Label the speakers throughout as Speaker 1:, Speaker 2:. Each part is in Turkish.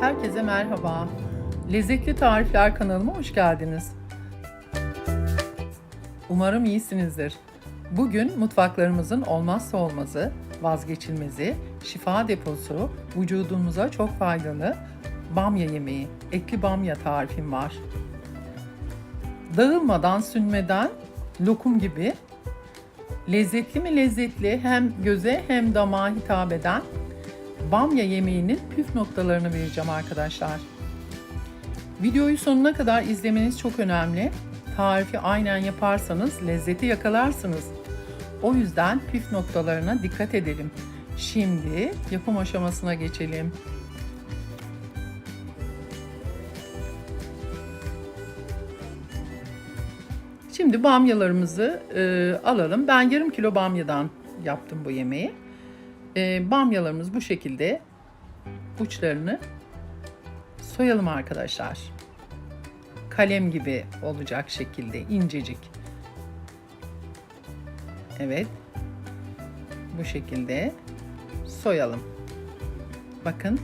Speaker 1: Herkese merhaba. Lezzetli Tarifler kanalıma hoş geldiniz. Umarım iyisinizdir. Bugün mutfaklarımızın olmazsa olmazı, vazgeçilmezi, şifa deposu, vücudumuza çok faydalı bamya yemeği, etli bamya tarifim var. Dağılmadan, sünmeden lokum gibi lezzetli mi lezzetli hem göze hem damağa hitap eden bamya yemeğinin püf noktalarını vereceğim arkadaşlar. Videoyu sonuna kadar izlemeniz çok önemli. Tarifi aynen yaparsanız lezzeti yakalarsınız. O yüzden püf noktalarına dikkat edelim. Şimdi yapım aşamasına geçelim. Şimdi bamyalarımızı e, alalım. Ben yarım kilo bamyadan yaptım bu yemeği. E, bamyalarımız bu şekilde uçlarını soyalım arkadaşlar. Kalem gibi olacak şekilde incecik. Evet. Bu şekilde soyalım. Bakın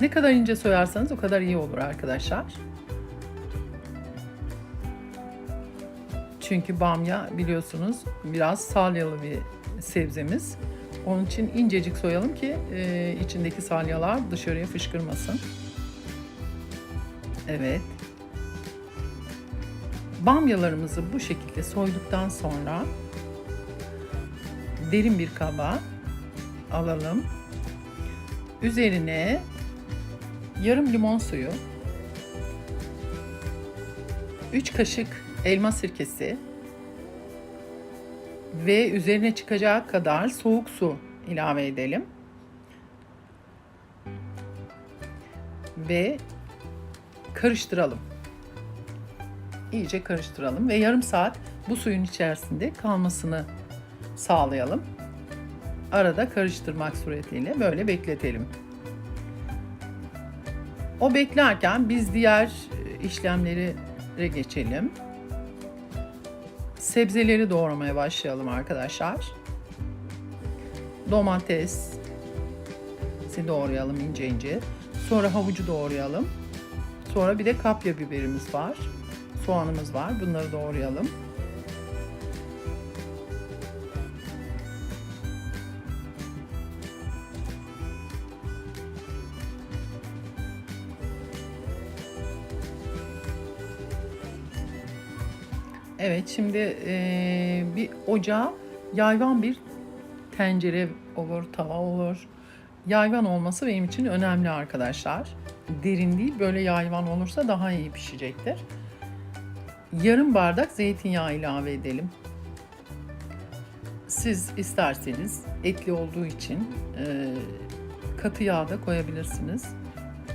Speaker 1: ne kadar ince soyarsanız o kadar iyi olur arkadaşlar. Çünkü bamya biliyorsunuz biraz salyalı bir sebzemiz. Onun için incecik soyalım ki e, içindeki salyalar dışarıya fışkırmasın. Evet. Bamyalarımızı bu şekilde soyduktan sonra derin bir kaba alalım. Üzerine yarım limon suyu, 3 kaşık elma sirkesi ve üzerine çıkacağı kadar soğuk su ilave edelim. Ve karıştıralım. İyice karıştıralım ve yarım saat bu suyun içerisinde kalmasını sağlayalım. Arada karıştırmak suretiyle böyle bekletelim. O beklerken biz diğer işlemlere geçelim. Sebzeleri doğramaya başlayalım arkadaşlar. Domates doğrayalım ince ince. Sonra havucu doğrayalım. Sonra bir de kapya biberimiz var. Soğanımız var. Bunları doğrayalım. Evet şimdi e, bir ocağa yayvan bir tencere olur, tava olur. Yayvan olması benim için önemli arkadaşlar. Derin değil böyle yayvan olursa daha iyi pişecektir. Yarım bardak zeytinyağı ilave edelim. Siz isterseniz etli olduğu için e, katı yağ da koyabilirsiniz.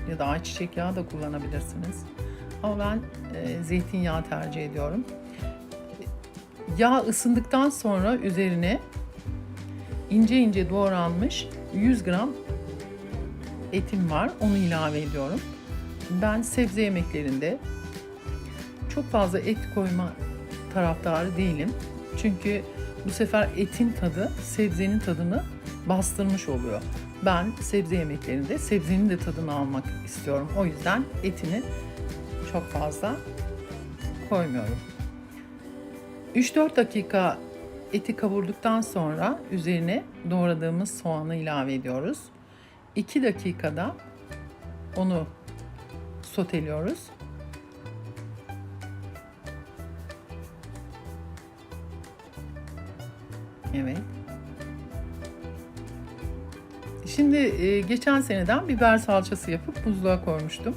Speaker 1: Ya da ayçiçek yağı da kullanabilirsiniz. Ama ben e, zeytinyağı tercih ediyorum. Yağ ısındıktan sonra üzerine ince ince doğranmış 100 gram etim var. Onu ilave ediyorum. Ben sebze yemeklerinde çok fazla et koyma taraftarı değilim. Çünkü bu sefer etin tadı sebzenin tadını bastırmış oluyor. Ben sebze yemeklerinde sebzenin de tadını almak istiyorum. O yüzden etini çok fazla koymuyorum. 3-4 dakika eti kavurduktan sonra üzerine doğradığımız soğanı ilave ediyoruz. 2 dakikada onu soteliyoruz. Evet. Şimdi e, geçen seneden biber salçası yapıp buzluğa koymuştum.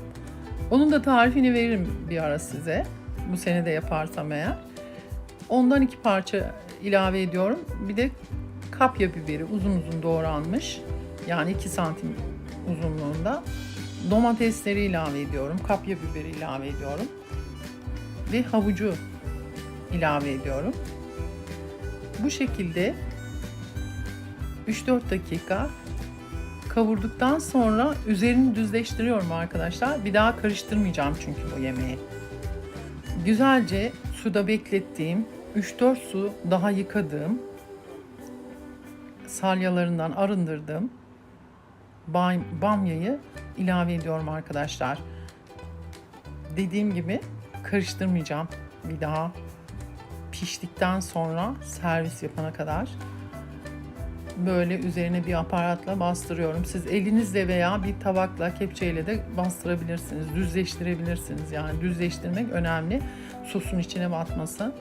Speaker 1: Onun da tarifini veririm bir ara size. Bu sene de yaparsam eğer. Ondan iki parça ilave ediyorum. Bir de kapya biberi uzun uzun doğranmış. Yani 2 santim uzunluğunda. Domatesleri ilave ediyorum. Kapya biberi ilave ediyorum. Ve havucu ilave ediyorum. Bu şekilde 3-4 dakika kavurduktan sonra üzerini düzleştiriyorum arkadaşlar. Bir daha karıştırmayacağım çünkü bu yemeği. Güzelce suda beklettiğim 3-4 su daha yıkadığım salyalarından arındırdığım bamyayı ilave ediyorum arkadaşlar. Dediğim gibi karıştırmayacağım bir daha. Piştikten sonra servis yapana kadar böyle üzerine bir aparatla bastırıyorum. Siz elinizle veya bir tabakla, kepçeyle de bastırabilirsiniz. Düzleştirebilirsiniz. Yani düzleştirmek önemli. Sosun içine batması.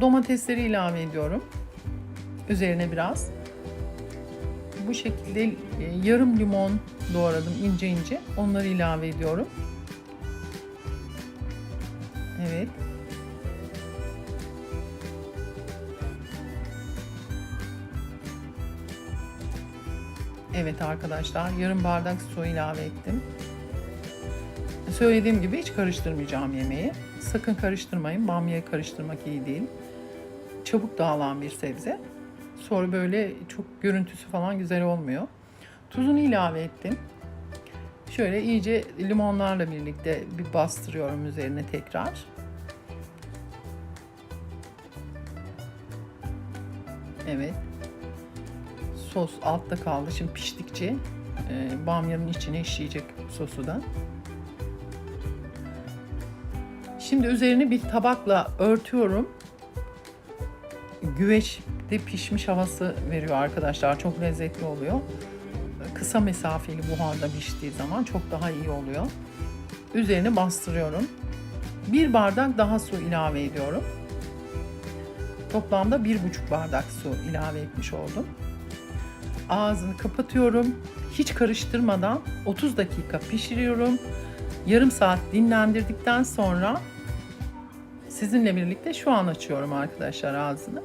Speaker 1: Domatesleri ilave ediyorum. Üzerine biraz. Bu şekilde e, yarım limon doğradım ince ince. Onları ilave ediyorum. Evet. Evet arkadaşlar yarım bardak su ilave ettim. Söylediğim gibi hiç karıştırmayacağım yemeği. Sakın karıştırmayın. Bamyayı karıştırmak iyi değil. Çabuk dağılan bir sebze. Sonra böyle çok görüntüsü falan güzel olmuyor. Tuzunu ilave ettim. Şöyle iyice limonlarla birlikte bir bastırıyorum üzerine tekrar. Evet. Sos altta kaldı. Şimdi piştikçe e, bamyanın içine işleyecek sosu da. Şimdi üzerine bir tabakla örtüyorum. Güveçte pişmiş havası veriyor arkadaşlar. Çok lezzetli oluyor. Kısa mesafeli buharda piştiği zaman çok daha iyi oluyor. Üzerine bastırıyorum. Bir bardak daha su ilave ediyorum. Toplamda bir buçuk bardak su ilave etmiş oldum. Ağzını kapatıyorum. Hiç karıştırmadan 30 dakika pişiriyorum. Yarım saat dinlendirdikten sonra sizinle birlikte şu an açıyorum arkadaşlar ağzını.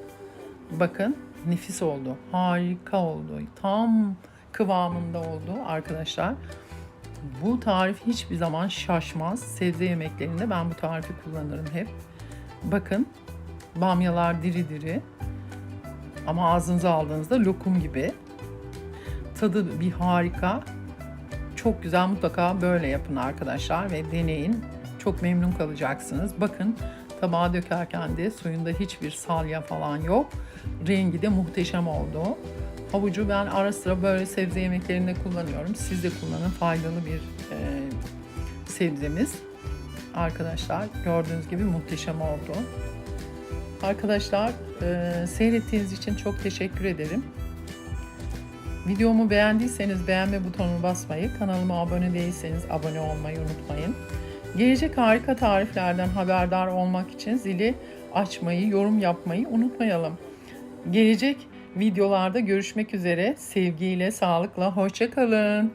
Speaker 1: Bakın nefis oldu. Harika oldu. Tam kıvamında oldu arkadaşlar. Bu tarif hiçbir zaman şaşmaz. Sebze yemeklerinde ben bu tarifi kullanırım hep. Bakın bamyalar diri diri. Ama ağzınıza aldığınızda lokum gibi. Tadı bir harika. Çok güzel mutlaka böyle yapın arkadaşlar ve deneyin. Çok memnun kalacaksınız. Bakın tabağa dökerken de suyunda hiçbir salya falan yok. Rengi de muhteşem oldu. Havucu ben ara sıra böyle sebze yemeklerinde kullanıyorum. Siz de kullanın. Faydalı bir e, sebzemiz. Arkadaşlar gördüğünüz gibi muhteşem oldu. Arkadaşlar e, seyrettiğiniz için çok teşekkür ederim. Videomu beğendiyseniz beğenme butonuna basmayı, kanalıma abone değilseniz abone olmayı unutmayın. Gelecek harika tariflerden haberdar olmak için zili açmayı, yorum yapmayı unutmayalım. Gelecek videolarda görüşmek üzere. Sevgiyle, sağlıkla, hoşça kalın.